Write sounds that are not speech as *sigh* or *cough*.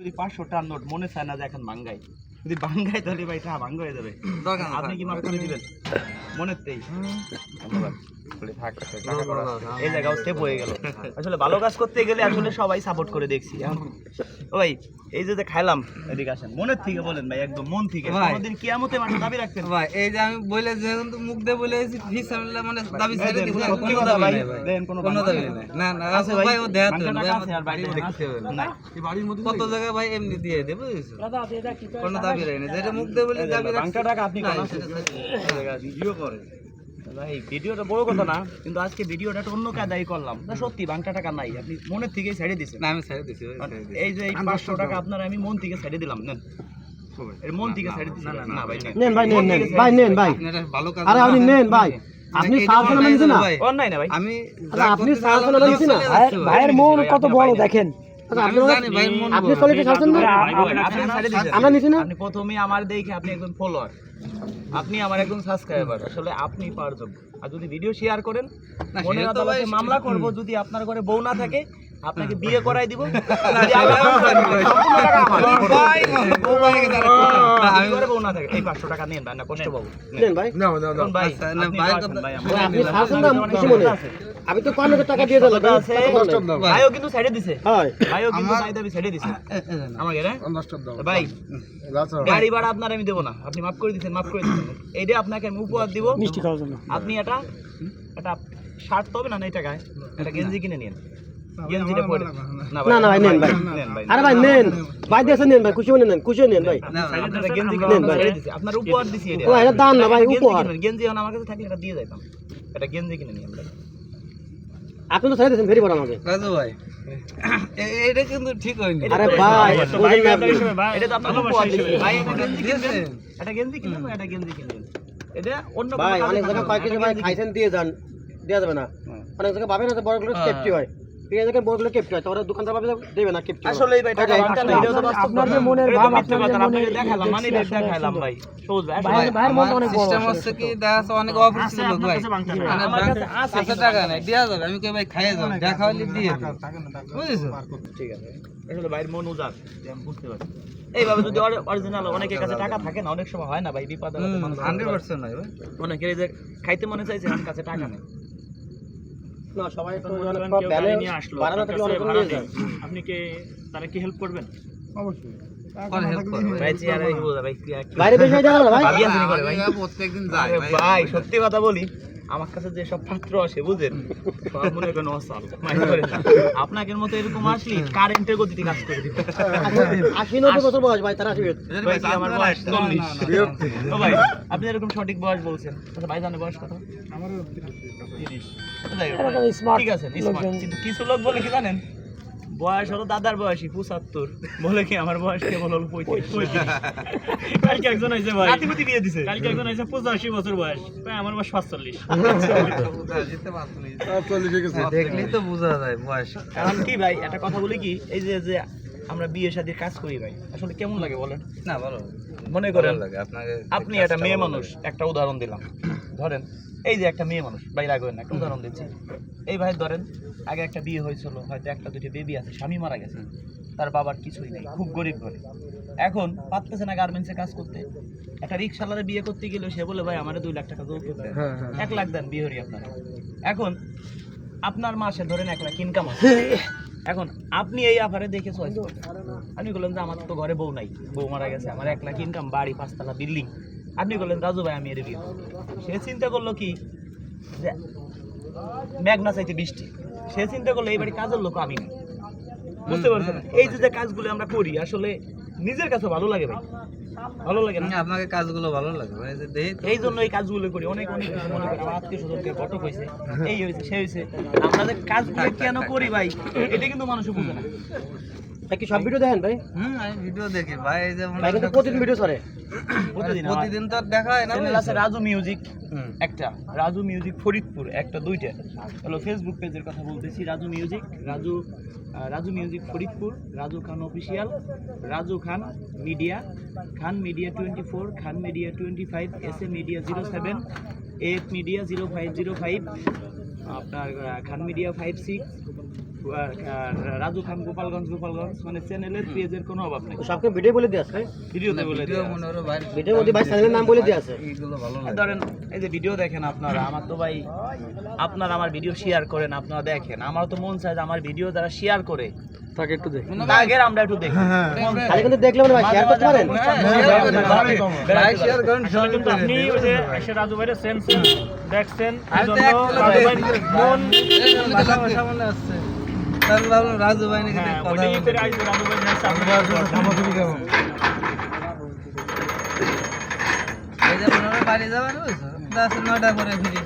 যদি পাঁচশো টান নোট মনে চায় না যে এখন ভাঙ্গাই যদি ভাঙ্গাই তাহলে ভাই টাকা ভাঙ্গ হয়ে যাবে। আপনি কি মাফ করে দিবেন? মনের তেই ধন্যবাদ। এই জায়গাও স্টেপ হয়ে গেল। আসলে ভালো কাজ করতে গেলে আসলে সবাই সাপোর্ট করে দেখছি। ভাই এই যে খাইলাম এদিকে আসেন। মনের থেকে বলেন ভাই একদম মন থেকে। কোনোদিন কিয়ামতে মাঠে দাবি রাখবেন ভাই এই যে আমি বলে যে মুখ দিয়ে বলে এসেছি ফিসাবিল্লাহ মানে দাবি ছেড়ে দিছি কোনো দাবি নাই ভাই। দেন, কোনো কোনো দাবি নাই। না না আছে ভাই ও দেয়া আছে আর বাড়িতে দেখতে হবে না এই বাড়ির মধ্যে কত জায়গায় ভাই এমনি দিয়ে দেবো কোনো দাবি নাই যেটা মুখ দিয়ে বলে দাবি রাখছি। টাকা আপনি কোন ভিডিও করে। ভাই ভিডিওটা বড় কথা না কিন্তু আজকে ভিডিওটা একটা অন্য কায়দায় করলাম। না সত্যি বাংটা টাকা নাই। আপনি মনের থেকে ছেড়ে না আমি ছেড়ে। এই যে এই পাঁচশো টাকা আপনার আমি মন থেকে ছেড়ে দিলাম নেন। মন থেকে ছেড়ে দিছি। না ভাই নেন। নেন। ভাই নেন নেন ভাই নেন ভাই। আপনি ভালো কাজ আরে আপনি নেন ভাই। আপনি সাহায্য না। ভাই, দিছি। অন্যায় না ভাই। আমি আপনি সাহায্য না। ভাইয়ের মন কত বড় দেখেন। আপনি। চলে না। আমরা নিছি না? আপনি প্রথমে আমার দেখে আপনি একজন ফলোয়ার আপনি আমার একজন সাবস্ক্রাইবার আসলে আপনি পারযোগ্য। আর যদি ভিডিও শেয়ার করেন মামলা করব যদি আপনার ঘরে বউ না থাকে আপনাকে বিয়ে করাই দিব। *laughs* *laughs* *laughs* এই পাঁচশো টাকা নেন ভাই না কষ্ট পাবো। আমি তো পাঁচ হাজার টাকা দিয়ে দিলাম। ভাইও কিন্তু ছেড়ে দিছে। ভাইও কিন্তু ছেড়ে দিছে। আমাকে ভাই। গাড়ি ভাড়া আপনার আমি দেবো না। আপনি মাফ করে দিচ্ছেন মাফ করে দিচ্ছেন এইটা আপনাকে আমি উপহার দিব। মিষ্টি খাওয়ার জন্য। আপনি এটা এটা শার্ট তো হবে না এই টাকায়? একটা গেঞ্জি কিনে নিন গেঞ্জিটা পরে না না, না, ভাই, নেন, ভাই। আরে ভাই নেন ভাই দিয়েছে নেন ভাই খুশি মনে নেন খুশি নেন ভাই আপনার- গেঞ্জি নেন ভাই। আপনার উপহার দিছি এটা ও এটা দান না ভাই উপহার গেঞ্জি এখন আমার কাছে থাকলে এটা দিয়ে যাইতাম এটা গেঞ্জি কিনে ভাই আপনি তো ছেড়ে দিয়েছেন ভেরি বড় আমাকে রাজু ভাই এটা কিন্তু ঠিক হয়নি আরে ভাই। এটা তো আপনার উপহার দিছি ভাই এটা গেঞ্জি কিনবেন? এটা গেঞ্জি কিনবেন এটা গেঞ্জি কিনবেন এটা অন্য ভাই অনেক জায়গায় ভাই খাইছেন দিয়ে যান দেওয়া যাবে না হ্যাঁ। অনেক জায়গায় ভাবে না যে বড়গুলো কেপটি হয় ঠিক আছে বড়গুলো কেপটি তো দোকানদার ভাবে দেবে না কেপটি আসলে ভাই টাকা ওইটাই। তো আপনার যে মনের ভাব, আপনার যে কথা না, আপনাকে মনের দেখালাম, দেখছি মানি দেখালাম ভাই। সবুজ ভাই, আসলে ভাইয়ের- ভাইয়ের অনেক বড় সিস্টেম হচ্ছে কি সত্যি। অনেক অফিস লোক ভাই মানে আমার আছে আছে টাকা নাই দেওয়া যাবে আমি কই ভাই খাইয়ে যাব দেখা হলে দিয়ে দিই। ঠিক আছে। আসলে ভাইয়ের মন উজাড়, আমি বুঝতে পারছি। এইভাবে যদি অরিজিনাল অনেকের কাছে টাকা থাকে না অনেক সময় হয় না ভাই বিপদ মানুষ ভাই অনেকের যে খাইতে মনে চাইছে আমার কাছে টাকা নেই না সবাই মনে নিয়ে আসলো। আপনি কি তারা কি হেল্প করবেন আমি প্রত্যেকদিন যাই ভাই সত্যি কথা বলি আমার কাছে যে সব পাত্র আসে বুঝেন সব মনে করেন অসাল মাইন্ড করেন না। আপনাদের মতো এরকম আসলি কারেন্টের গতিতে কাজ করে দিবে। আশি নব্বই বছর বয়স ভাই তারা আসবে ভাই, আমার বয়স চল্লিশ। ও ভাই আপনি এরকম সঠিক বয়স বলছেন। আচ্ছা ভাই জানে বয়স কত? আমার ঠিক আছে কিছু লোক বলে কি জানেন? বয়স হলো দাদার বয়সী পঁচাত্তর। বলে কি আমার বয়স কেবল হলো পঁয়ত্রিশ? কালকে একজন আইছে ভাই। নাতিপুতি বিয়ে দিছে। কালকে একজন আইছে পঁচাশি বছর বয়স। ভাই আমার বয়স পাঁচচল্লিশ যেতে দেখলেই তো বোঝা যায় বয়স। কারণ কি ভাই একটা কথা বলি কি? এই যে যে আমরা বিয়ে শাদীর কাজ করি ভাই আসলে কেমন লাগে বলেন? না ভালো মনে করেন ভালো লাগে। আপনাকে আপনি একটা মেয়ে মানুষ একটা উদাহরণ দিলাম। ধরেন এই যে একটা মেয়ে মানুষ বাইরে আগে না একটা উদাহরণ দিচ্ছি। এই ভাই ধরেন আগে একটা বিয়ে হয়েছিল হয়তো একটা দুটি বেবি আছে স্বামী মারা গেছে তার বাবার কিছুই নেই খুব গরিব ঘরে। এখন পারতেছে না গার্মেন্টসে কাজ করতে। একটা রিক্সাওয়ালারে বিয়ে করতে গেলে সে বলে ভাই আমার দুই লাখ টাকা যৌতুক দেন। এক লাখ দেন বিয়ে হরি আপনার। এখন আপনার মাসে ধরেন এক লাখ ইনকাম আছে। এখন আপনি এই আফারে দেখে চয়েস আমি বললাম যে আমার তো ঘরে বউ নাই বউ মারা গেছে আমার এক লাখ ইনকাম বাড়ি পাঁচতলা বিল্ডিং আপনি বললেন রাজু ভাই আমি বিয়ে সে চিন্তা করল কি? যে মেঘ না চাইতে বৃষ্টি। সে চিন্তা করল এই বাড়ি কাজের লোক আমি না। বুঝতে পারছেন? এই যে যে কাজগুলো আমরা করি আসলে নিজের কাছে ভালো লাগে ভাই। ভালো লাগে না? আপনাকে কাজগুলো ভালো লাগে ভাই যে এই জন্য এই কাজগুলো করি। অনেক অনেক কিছু মনে করি আত্মীয় স্বজনকে ঘটক হয়েছে এই হয়েছে সে হয়েছে। আমরা যে কাজগুলো কেন করি ভাই এটা কিন্তু মানুষ বুঝে না। ভাই কি সব ভিডিও দেখেন ভাই? হুম আমি ভিডিও দেখি। ভাই এই যে ভাই কিন্তু প্রতিদিন ভিডিও করে *coughs* প্রতিদিন প্রতিদিন তো দেখা হয় না চ্যানেল আছে রাজু মিউজিক একটা। রাজু মিউজিক ফরিদপুর একটা দুইটা। হলো ফেসবুক পেজের কথা বলতেছি Raju music Raju Raju music Faridpur Raju Khan official Raju Khan media Khan media twenty four Khan media twenty five S A media zero seven F media zero five zero five আপনার Khan media five six Raju Khan Gopalganj Gopalganj মানে চ্যানেলের পেজের কোনো অভাব নেই। সবকে video বলে দিয়ে আসে ভিডিওতে বলে ভিডিও দেয়া মনে ভিডিও মধ্যে ভাই চ্যানেলের নাম বলে দিয়ে আসে এইগুলো ভালো আছে। লাগে। ধরেন এই যে ভিডিও দেখেন আপনারা আমার তো ভাই আপনারা আমার ভিডিও শেয়ার করেন আপনারা দেখেন। আমার তো মন চায় যে আমার ভিডিও যারা শেয়ার করে তাকে একটু দেখ। আগের আমরা একটু দেখি। খালি কিন্তু দেখলে মানে ভাই শেয়ার করতে পারেন। লাইক শেয়ার করেন কিন্তু আপনি ওই যে এসে রাজু ভাইয়ের সেন্স দেখছেন মন আসছে। তাহলে ভাবলাম রাজু ভাই নাকি হ্যাঁ কথা রাজু ভাই নেক্সট আপনি এই যে বাড়ি যাবার বুঝছ দশ করে ফিরি।